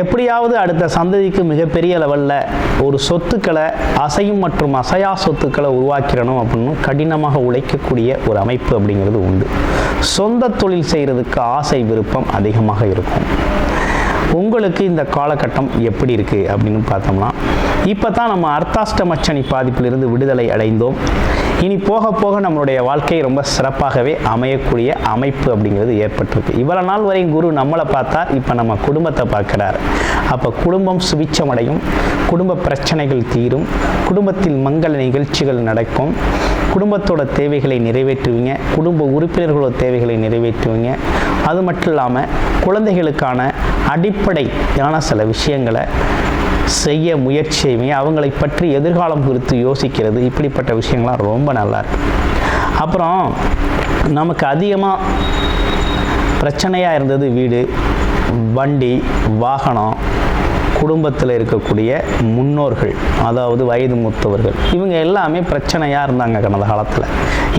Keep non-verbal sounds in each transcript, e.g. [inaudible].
எப்படியாவது அடுத்த சந்ததிக்கு மிகப்பெரிய லெவலில் ஒரு சொத்துக்களை அசையும் மற்றும் அசையா சொத்துக்களை உருவாக்கிடணும் அப்படின்னு கடினமாக உழைக்கக்கூடிய ஒரு அமைப்பு அப்படிங்கிறது உண்டு. சொந்த தொழில் செய்கிறதுக்கு ஆசை விருப்பம் அதிகமாக இருக்கும். உங்களுக்கு இந்த காலகட்டம் எப்படி இருக்குது அப்படின்னு பார்த்தோம்னா இப்போ தான் நம்ம அர்த்தாஷ்டமச்சனி பாதிப்பிலிருந்து விடுதலை அடைந்தோம். இனி போக போக நம்மளுடைய வாழ்க்கை ரொம்ப சிறப்பாகவே அமையக்கூடிய அமைப்பு அப்படிங்கிறது ஏற்பட்டிருக்கு. இவ்வளோ நாள் வரையும் குரு நம்மளை பார்த்தா இப்போ நம்ம குடும்பத்தை பார்க்குறாரு. அப்போ குடும்பம் சுபிச்சமடையும் குடும்ப பிரச்சனைகள் தீரும் குடும்பத்தில் மங்கள நிகழ்ச்சிகள் நடக்கும். குடும்பத்தோட தேவைகளை நிறைவேற்றுவீங்க குடும்ப உறுப்பினர்களோட தேவைகளை நிறைவேற்றுவீங்க. அது மட்டும் இல்லாமல் குழந்தைகளுக்கான அடிப்படையான சில விஷயங்களை செய்ய முயற்சி அவங்களை பற்றி எதிர்காலம் குறித்து யோசிக்கிறது. இப்படிப்பட்ட விஷயங்கள்லாம் ரொம்ப நல்லா இருக்கு அப்புறம் நமக்கு அதிகமாக பிரச்சனையாக இருந்தது வீடு வண்டி வாகனம் குடும்பத்தில் இருக்கக்கூடிய முன்னோர்கள் அதாவது வயது மூத்தவர்கள். இவங்க எல்லாமே பிரச்சனையாக இருந்தாங்க கடந்த காலத்தில்.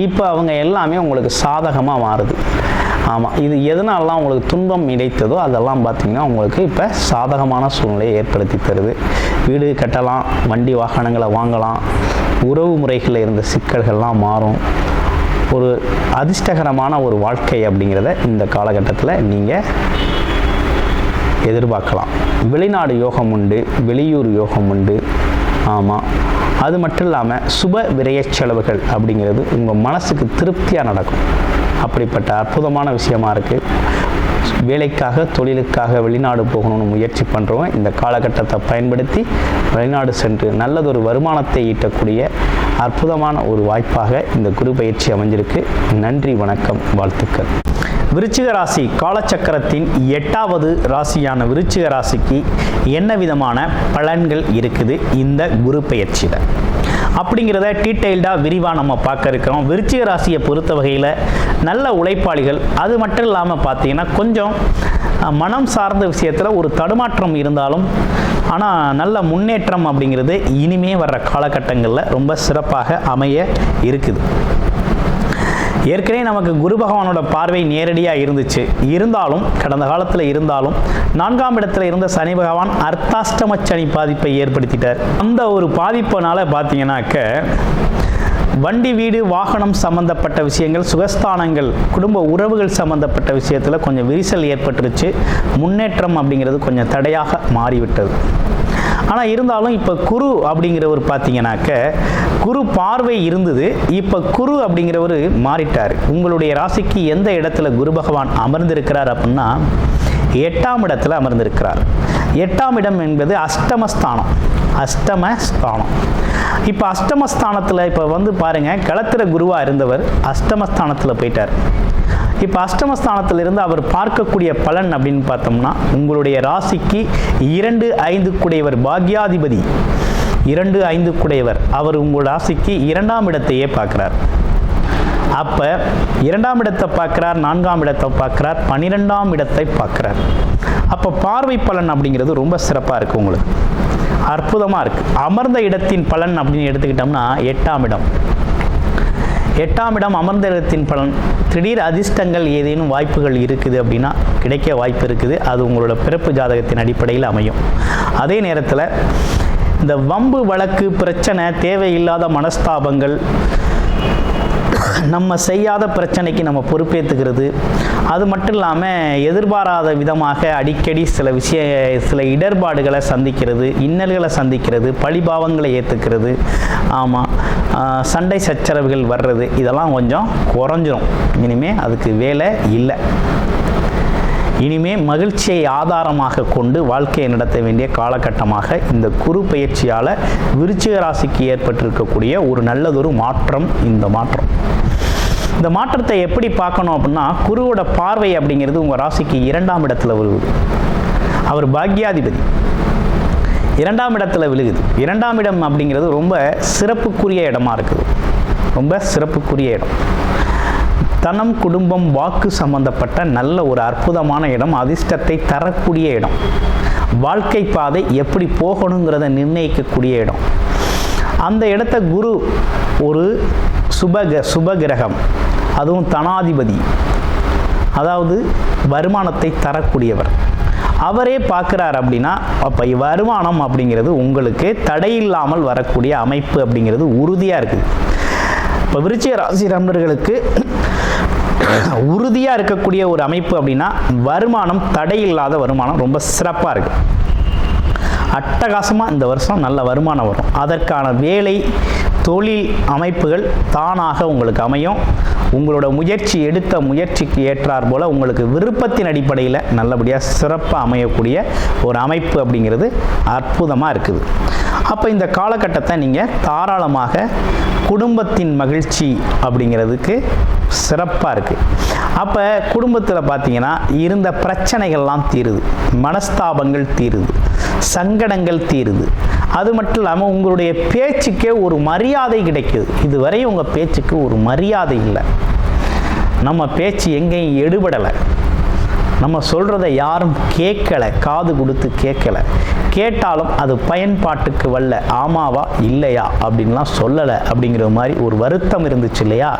இப்போ அவங்க எல்லாமே உங்களுக்கு சாதகமாக மாறுது. ஆமாம் இது எதனாலலாம் உங்களுக்கு துன்பம் இடைத்ததோ அதெல்லாம் பார்த்திங்கன்னா உங்களுக்கு இப்போ சாதகமான சூழ்நிலையை ஏற்படுத்தி தருது. வீடு கட்டலாம் வண்டி வாகனங்களை வாங்கலாம் உறவு முறைகளில் இருந்த சிக்கல்கள்லாம் மாறும். ஒரு அதிர்ஷ்டகரமான ஒரு வாழ்க்கை அப்படிங்கிறத இந்த காலகட்டத்தில் நீங்கள் எதிர்பார்க்கலாம். வெளிநாடு யோகம் உண்டு வெளியூர் யோகம் உண்டு. ஆமாம் அது மட்டும் இல்லாமல் சுப விரைய செலவுகள் அப்படிங்கிறது உங்கள் மனசுக்கு திருப்தியாக நடக்கும். அப்படிப்பட்ட அற்புதமான விஷயமா இருக்குது வேலைக்காக தொழிலுக்காக வெளிநாடு போகணும்னு முயற்சி பண்ணுறவங்க இந்த காலகட்டத்தை பயன்படுத்தி வெளிநாடு சென்று நல்லதொரு வருமானத்தை ஈட்டக்கூடிய அற்புதமான ஒரு வாய்ப்பாக இந்த குரு பயிற்சி அமைஞ்சிருக்கு. நன்றி வணக்கம் வாழ்த்துக்கள். விருச்சிக ராசி காலச்சக்கரத்தின் எட்டாவது ராசியான விருச்சிக ராசிக்கு என்ன விதமான பலன்கள் இருக்குது? இந்த குரு பயிற்சியில். அப்படிங்கிறத டீட்டெயில்டாக விரிவாக நம்ம பார்க்க இருக்கிறோம். விருச்சிக ராசியை பொறுத்த வகையில் நல்ல உழைப்பாளிகள். அது மட்டும் இல்லாமல் பார்த்தீங்கன்னா கொஞ்சம் மனம் சார்ந்த விஷயத்தில் ஒரு தடுமாற்றம் இருந்தாலும் ஆனால் நல்ல முன்னேற்றம் அப்படிங்கிறது இனிமே வர்ற காலகட்டங்களில் ரொம்ப சிறப்பாக அமைய இருக்குது. ஏற்கனவே நமக்கு குரு பகவானோட பார்வை நேரடியாக இருந்துச்சு. இருந்தாலும் கடந்த காலத்தில் இருந்தாலும் நான்காம் இடத்துல இருந்த சனி பகவான் அர்த்தாஷ்டம சனி பாதிப்பை ஏற்படுத்திட்டார். அந்த ஒரு பாதிப்பினால பார்த்தீங்கன்னாக்க வண்டி வீடு வாகனம் சம்பந்தப்பட்ட விஷயங்கள் சுகஸ்தானங்கள் குடும்ப உறவுகள் சம்பந்தப்பட்ட விஷயத்தில் கொஞ்சம் விரிசல் ஏற்பட்டுருச்சு. முன்னேற்றம் அப்படிங்கிறது கொஞ்சம் தடையாக மாறிவிட்டது. ஆனால் இருந்தாலும் இப்போ குரு அப்படிங்கிறவர் பார்த்தீங்கன்னாக்க குரு பார்வை இருந்தது இப்போ குரு அப்படிங்கிறவர் மாறிட்டார். உங்களுடைய ராசிக்கு எந்த இடத்துல குரு பகவான் அமர்ந்திருக்கிறார் அப்படின்னா எட்டாம் இடத்துல அமர்ந்திருக்கிறார். எட்டாம் இடம் என்பது அஷ்டமஸ்தானம். அஷ்டமஸ்தானம். இப்போ அஷ்டமஸ்தானத்தில் இப்போ வந்து பாருங்கள் களத்திர குருவாக இருந்தவர் அஷ்டமஸ்தானத்தில் போயிட்டார். இப்போ அஷ்டமஸ்தானத்திலிருந்து அவர் பார்க்கக்கூடிய பலன் அப்படின்னு பார்த்தோம்னா உங்களுடைய ராசிக்கு இரண்டு ஐந்து குடையவர் பாக்யாதிபதி. இரண்டு ஐந்து குடையவர். அவர் உங்கள் ராசிக்கு இரண்டாம் இடத்தையே பார்க்குறார். அப்போ இரண்டாம் இடத்தை பார்க்குறார் நான்காம் இடத்தை பார்க்குறார் பன்னிரெண்டாம் இடத்தை பார்க்குறார். அப்போ பார்வை பலன் அப்படிங்கிறது ரொம்ப சிறப்பாக இருக்குது உங்களுக்கு. அற்புதமாக இருக்குது அமர்ந்த இடத்தின் பலன் அப்படின்னு எடுத்துக்கிட்டோம்னா எட்டாம் இடம். எட்டாம் இடம் அமர்ந்த இடத்தின் பலன். திடீர் அதிர்ஷ்டங்கள் ஏதேனும் வாய்ப்புகள் இருக்குது அப்படின்னா கிடைக்க வாய்ப்பு இருக்குது. அது உங்களோட பிறப்பு ஜாதகத்தின் அடிப்படையில் அமையும். அதே நேரத்தில் இந்த வம்பு வழக்கு பிரச்சனை தேவையில்லாத மனஸ்தாபங்கள் நம்ம செய்யாத பிரச்சனைக்கு நம்ம பொறுப்பேற்றுக்கிறது அது மட்டும் இல்லாமல் எதிர்பாராத விதமாக அடிக்கடி சில விஷய சில இடர்பாடுகளை சந்திக்கிறது இன்னல்களை சந்திக்கிறது பழிபாவங்களை ஏற்றுக்கிறது ஆமாம் சண்டை சச்சரவுகள் வர்றது இதெல்லாம் கொஞ்சம் குறைஞ்சிரும். இனிமேல் அதுக்கு வேலை இல்லை. இனிமே மகிழ்ச்சியை ஆதாரமாக கொண்டு வாழ்க்கையை நடத்த வேண்டிய காலகட்டமாக இந்த குரு பயிற்சியால் விருச்சிக ராசிக்கு ஏற்பட்டிருக்கக்கூடிய ஒரு நல்லதொரு மாற்றம் இந்த மாற்றம். இந்த மாற்றத்தை எப்படி பார்க்கணும் அப்படின்னா குருவோட பார்வை அப்படிங்கிறது உங்கள் ராசிக்கு இரண்டாம் இடத்துல விழுகுது. அவர் பாக்யாதிபதி. இரண்டாம் இடத்துல விழுகுது. இரண்டாம் இடம் அப்படிங்கிறது ரொம்ப சிறப்புக்குரிய இடமா இருக்குது. ரொம்ப சிறப்புக்குரிய இடம். தனம் குடும்பம் வாக்கு சம்பந்தப்பட்ட நல்ல ஒரு அற்புதமான இடம் அதிர்ஷ்டத்தை தரக்கூடிய இடம். வாழ்க்கை பாதை எப்படி போகணுங்கிறத நிர்ணயிக்கக்கூடிய இடம். அந்த இடத்த குரு ஒரு சுபக சுபகிரகம் அதுவும் தனாதிபதி அதாவது வருமானத்தை தரக்கூடியவர். அவரே பார்க்குறார் அப்படின்னா அப்போ வருமானம் அப்படிங்கிறது உங்களுக்கு தடையில்லாமல் வரக்கூடிய அமைப்பு அப்படிங்கிறது உறுதியாக இருக்குது. இப்போ விருச்சிக ராசி நண்பர்களுக்கு [laughs] உறுதியாக இருக்கக்கூடிய ஒரு அமைப்பு அப்படின்னா வருமானம் தடையில்லாத வருமானம் ரொம்ப சிறப்பாக இருக்குது அட்டகாசமாக இந்த வருஷம் நல்ல வருமானம் வரும். அதற்கான வேலை தொழில் அமைப்புகள் தானாக உங்களுக்கு அமையும். உங்களோட முயற்சி எடுத்த முயற்சிக்கு ஏற்றார் போல் உங்களுக்கு விருப்பத்தின் அடிப்படையில் நல்லபடியாக சிறப்பாக அமையக்கூடிய ஒரு அமைப்பு அப்படிங்கிறது அற்புதமாக இருக்குது. அப்போ இந்த காலகட்டத்தை நீங்கள் தாராளமாக குடும்பத்தின் மகிழ்ச்சி அப்படிங்கிறதுக்கு சிறப்பாக இருக்குது அப்போ குடும்பத்தில் பார்த்தீங்கன்னா இருந்த பிரச்சனைகள்லாம் தீருது. மனஸ்தாபங்கள் தீருது. சங்கடங்கள் தீருது. அது மட்டும் இல்லாமல் உங்களுடைய பேச்சுக்கே ஒரு மரியாதை கிடைக்குது. இதுவரை உங்கள் பேச்சுக்கு ஒரு மரியாதை இல்லை. நம்ம பேச்சு எங்கேயும் எடுபடலை. நம்ம சொல்கிறத யாரும் கேட்கலை. காது கொடுத்து கேட்கலை. கேட்டாலும் அது பயன்பாட்டுக்கு வரல. ஆமாவா? இல்லையா? அப்படின்லாம் சொல்லலை. அப்படிங்கிற மாதிரி ஒரு வருத்தம் இருந்துச்சு இல்லையா?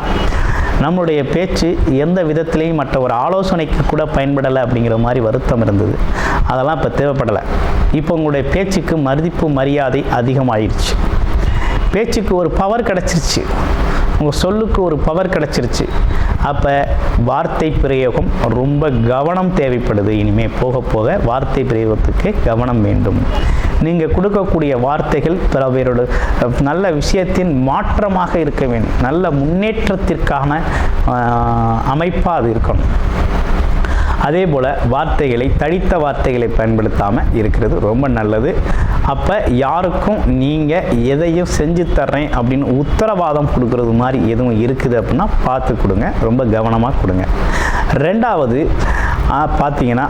நம்மளுடைய பேச்சு எந்த விதத்திலையும் மற்ற ஒரு ஆலோசனைக்கு கூட பயன்படலை அப்படிங்கிற மாதிரி வருத்தம் இருந்தது. அதெல்லாம் இப்போ தேவைப்படலை. இப்போ உங்களுடைய பேச்சுக்கு மதிப்பு மரியாதை அதிகமாகிடுச்சு பேச்சுக்கு ஒரு பவர் கிடச்சிருச்சு. உங்கள் சொல்லுக்கு ஒரு பவர் கிடச்சிருச்சு. அப்போ வார்த்தை பிரயோகம் ரொம்ப கவனம் தேவைப்படுது. இனிமேல் போக போக வார்த்தை பிரயோகத்துக்கு கவனம் வேண்டும். நீங்கள் கொடுக்கக்கூடிய வார்த்தைகள் பிற பேரோட நல்ல விஷயத்தின் மாற்றமாக இருக்க வேண்டும். நல்ல முன்னேற்றத்திற்கான அமைப்பாக அது இருக்கணும். அதே போல் வார்த்தைகளை தடித்த வார்த்தைகளை பயன்படுத்தாமல் இருக்கிறது ரொம்ப நல்லது. அப்போ யாருக்கும் நீங்கள் எதையும் செஞ்சு தர்றேன் அப்படின்னு உத்தரவாதம் கொடுக்கறது மாதிரி எதுவும் இருக்குது அப்படின்னா பார்த்து கொடுங்க. ரொம்ப கவனமாக கொடுங்க. ரெண்டாவது பார்த்தீங்கன்னா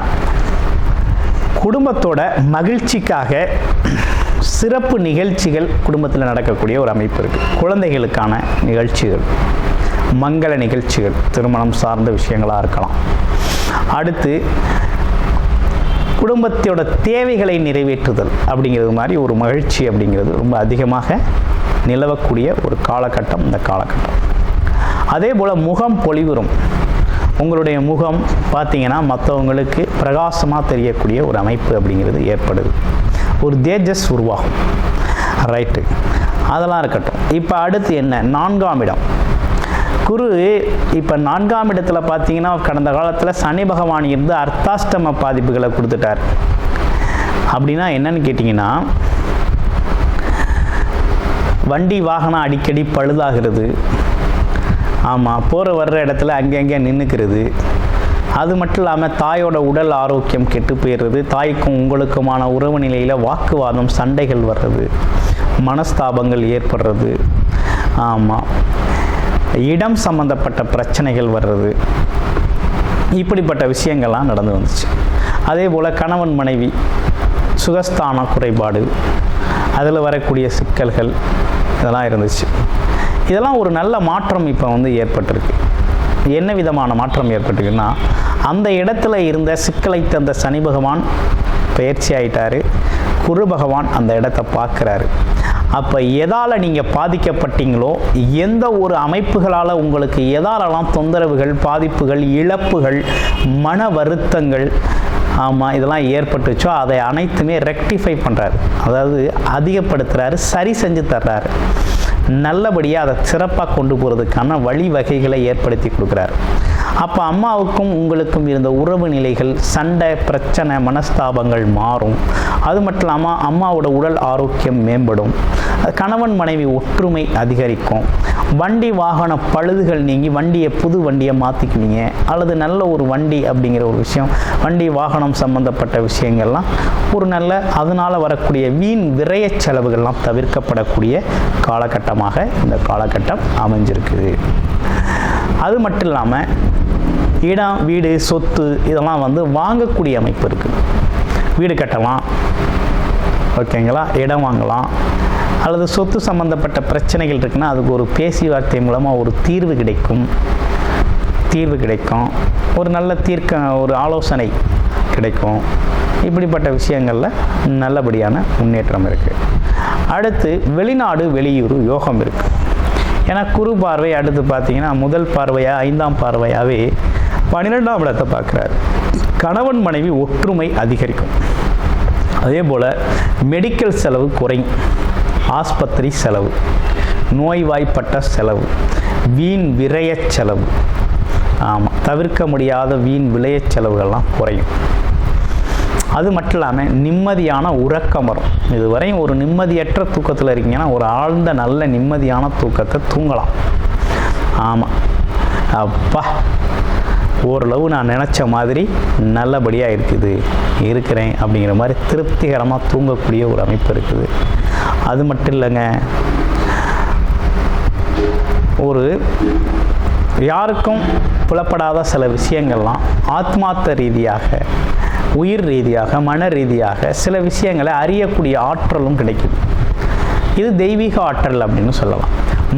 குடும்பத்தோட மகிழ்ச்சிக்காக சிறப்பு நிகழ்ச்சிகள் குடும்பத்தில் நடக்கக்கூடிய ஒரு அமைப்பு இருக்குது குழந்தைகளுக்கான நிகழ்ச்சிகள் மங்கள நிகழ்ச்சிகள் திருமணம் சார்ந்த விஷயங்களாக இருக்கலாம். அடுத்து குடும்பத்தோட தேவைகளை நிறைவேற்றுதல் அப்படிங்கிறது மாதிரி ஒரு மகிழ்ச்சி அப்படிங்கிறது ரொம்ப அதிகமாக நிலவக்கூடிய ஒரு காலகட்டம் இந்த காலகட்டம். அதே போல் முகம் பொலிவுறும். உங்களுடைய முகம் பார்த்தீங்கன்னா மற்றவங்களுக்கு பிரகாசமாக தெரியக்கூடிய ஒரு அமைப்பு அப்படிங்கிறது ஏற்படுது. ஒரு தேஜஸ் உருவாகும். ரைட்டு அதெல்லாம் இருக்கட்டும். இப்போ அடுத்து என்ன? நான்காம் இடம். குரு இப்போ நான்காம் இடத்துல பார்த்தீங்கன்னா கடந்த காலத்தில் சனி பகவான் இருந்து அர்த்தாஷ்டம பாதிப்புகளை கொடுத்துட்டார். அப்படின்னா என்னன்னு கேட்டிங்கன்னா வண்டி வாகனம் அடிக்கடி பழுதாகிறது. ஆமாம் போகிற வர்ற இடத்துல அங்கங்கே நின்றுக்கிறது அது மட்டும் இல்லாமல் தாயோட உடல் ஆரோக்கியம் கெட்டு போயிடுறது தாய்க்கும் உங்களுக்குமான உறவு நிலையில் வாக்குவாதம் சண்டைகள் வர்றது மனஸ்தாபங்கள் ஏற்படுறது. ஆமாம் இடம் சம்மந்தப்பட்ட பிரச்சனைகள் வர்றது. இப்படிப்பட்ட விஷயங்கள்லாம் நடந்து வந்துச்சு. அதே போல் கணவன் மனைவி சுகஸ்தான குறைபாடு அதில் வரக்கூடிய சிக்கல்கள் இதெல்லாம் இருந்துச்சு. இதெல்லாம் ஒரு நல்ல மாற்றம் இப்போ வந்து ஏற்பட்டிருக்கு. என்ன விதமான மாற்றம் ஏற்பட்டிருக்குன்னா அந்த இடத்துல இருந்த சிக்கலை தந்த சனி பகவான் பயிற்சி ஆயிட்டார். குரு பகவான் அந்த இடத்த பார்க்குறாரு. அப்போ எதால் நீங்கள் பாதிக்கப்பட்டீங்களோ எந்த ஒரு அமைப்புகளால் உங்களுக்கு எதாலெல்லாம் தொந்தரவுகள் பாதிப்புகள் இழப்புகள் மன வருத்தங்கள் ஆமாம் இதெல்லாம் ஏற்பட்டுச்சோ அதை அனைத்துமே ரெக்டிஃபை பண்ணுறாரு அதாவது அதிகப்படுத்துகிறாரு சரி செஞ்சு தர்றாரு. நல்லபடியாக அதை சிறப்பாக கொண்டு போகிறதுக்கான வழிவகைகளை ஏற்படுத்தி கொடுக்குறாரு. அப்போ அம்மாவுக்கும் உங்களுக்கும் இருந்த உறவு நிலைகள் சண்டை பிரச்சனை மனஸ்தாபங்கள் மாறும். அது மட்டும் இல்லாமல் அம்மாவோட உடல் ஆரோக்கியம் மேம்படும். கணவன் மனைவி ஒற்றுமை அதிகரிக்கும். வண்டி வாகன பழுதுகள் நீங்கி வண்டியை புது வண்டியை மாற்றிக்குவீங்க அல்லது நல்ல ஒரு வண்டி அப்படிங்கிற ஒரு விஷயம் வண்டி வாகனம் சம்பந்தப்பட்ட விஷயங்கள்லாம் ஒரு நல்ல அதனால் வரக்கூடிய வீண் விரைய செலவுகள்லாம் தவிர்க்கப்படக்கூடிய காலகட்டமாக இந்த காலகட்டம் அமைஞ்சிருக்குது. அது மட்டும் இல்லாமல் இடம் வீடு சொத்து இதெல்லாம் வந்து வாங்கக்கூடிய அமைப்பு இருக்குது வீடு கட்டலாம். ஓகேங்களா இடம் வாங்கலாம். அல்லது சொத்து சம்மந்தப்பட்ட பிரச்சனைகள் இருக்குன்னா அதுக்கு ஒரு பேசி வார்த்தை மூலமாக ஒரு தீர்வு கிடைக்கும். தீர்வு கிடைக்கும். ஒரு நல்ல தீர்க்க ஒரு ஆலோசனை கிடைக்கும். இப்படிப்பட்ட விஷயங்களில் நல்லபடியான முன்னேற்றம் இருக்குது அடுத்து வெளிநாடு வெளியூர் யோகம் இருக்குது ஏன்னா குரு பார்வை அடுத்து பார்த்தீங்கன்னா முதல் பார்வையாக ஐந்தாம் பார்வையாகவே பன்னிரெண்டாம் இடத்தை பார்க்குறாரு. கணவன் மனைவி ஒற்றுமை அதிகரிக்கும். அதே போல் மெடிக்கல் செலவு குறையும். ஆஸ்பத்திரி செலவு நோய்வாய்ப்பட்ட செலவு வீண் விரைய செலவு. ஆமாம் தவிர்க்க முடியாத வீண் விளையச் செலவுகள்லாம் குறையும். அது மட்டும் இல்லாமல் நிம்மதியான உறக்கம் வரும். இதுவரையும் ஒரு நிம்மதியற்ற தூக்கத்தில் இருக்கீங்கன்னா ஒரு ஆழ்ந்த நல்ல நிம்மதியான தூக்கத்தை தூங்கலாம். ஆமாம் அப்பா ஓரளவு நான் நினச்ச மாதிரி நல்லபடியாக இருக்குது. இருக்கிறேன் அப்படிங்கிற மாதிரி திருப்திகரமாக தூங்கக்கூடிய ஒரு அமைப்பு இருக்குது. அது மட்டும் இல்லைங்க. ஒரு யாருக்கும் புலப்படாத சில விஷயங்கள்லாம் ஆத்மார்த்த ரீதியாக உயிர் ரீதியாக மன ரீதியாக சில விஷயங்களை அறியக்கூடிய ஆற்றலும் கிடைக்கும். இது தெய்வீக ஆற்றல் அப்படின்னு சொல்லலாம்.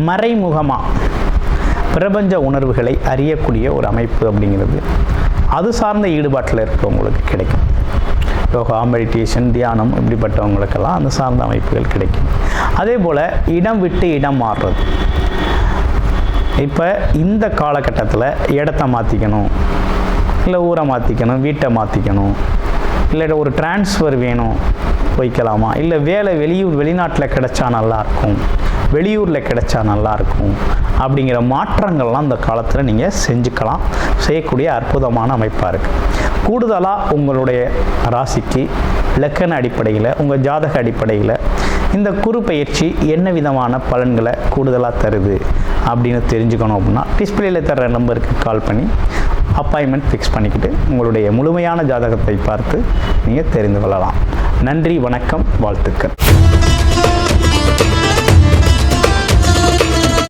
மறைமுகமாக பிரபஞ்ச உணர்வுகளை அறியக்கூடிய ஒரு அமைப்பு அப்படிங்கிறது. அது சார்ந்த ஈடுபாட்டில் இருக்கிறவங்களுக்கு கிடைக்கும். யோகா மெடிடேஷன் தியானம் இப்படிப்பட்டவங்களுக்கெல்லாம் அந்த சார்ந்த அமைப்புகள் கிடைக்கும். அதே போல் இடம் விட்டு இடம் மாறுறது. இப்போ இந்த காலகட்டத்தில் இடத்த மாற்றிக்கணும் இல்லை ஊரை மாற்றிக்கணும் வீட்டை மாற்றிக்கணும் இல்லை ஒரு டிரான்ஸ்ஃபர் வேணும் போய்க்கலாமா இல்லை வேலை வெளியூர் வெளிநாட்டில் கிடைச்சா நல்லாயிருக்கும் வெளியூரில் கிடைச்சா நல்லாயிருக்கும் அப்படிங்கிற மாற்றங்கள்லாம் அந்த காலத்தில் நீங்கள் செஞ்சுக்கலாம். செய்யக்கூடிய அற்புதமான அமைப்பாக இருக்குது கூடுதலாக உங்களுடைய ராசிக்கு லக்கண அடிப்படையில் உங்கள் ஜாதக அடிப்படையில் இந்த குறு பயிற்சி என்ன விதமான பலன்களை கூடுதலாக தருது அப்படின்னு தெரிஞ்சுக்கணும் அப்படின்னா டிஸ்பிளேல தர்ற நம்பருக்கு கால் பண்ணி அப்பாயின்மெண்ட் ஃபிக்ஸ் பண்ணிக்கிட்டு உங்களுடைய முழுமையான ஜாதகத்தை பார்த்து நீங்கள் தெரிந்து கொள்ளலாம். நன்றி வணக்கம் வாழ்த்துக்கள்.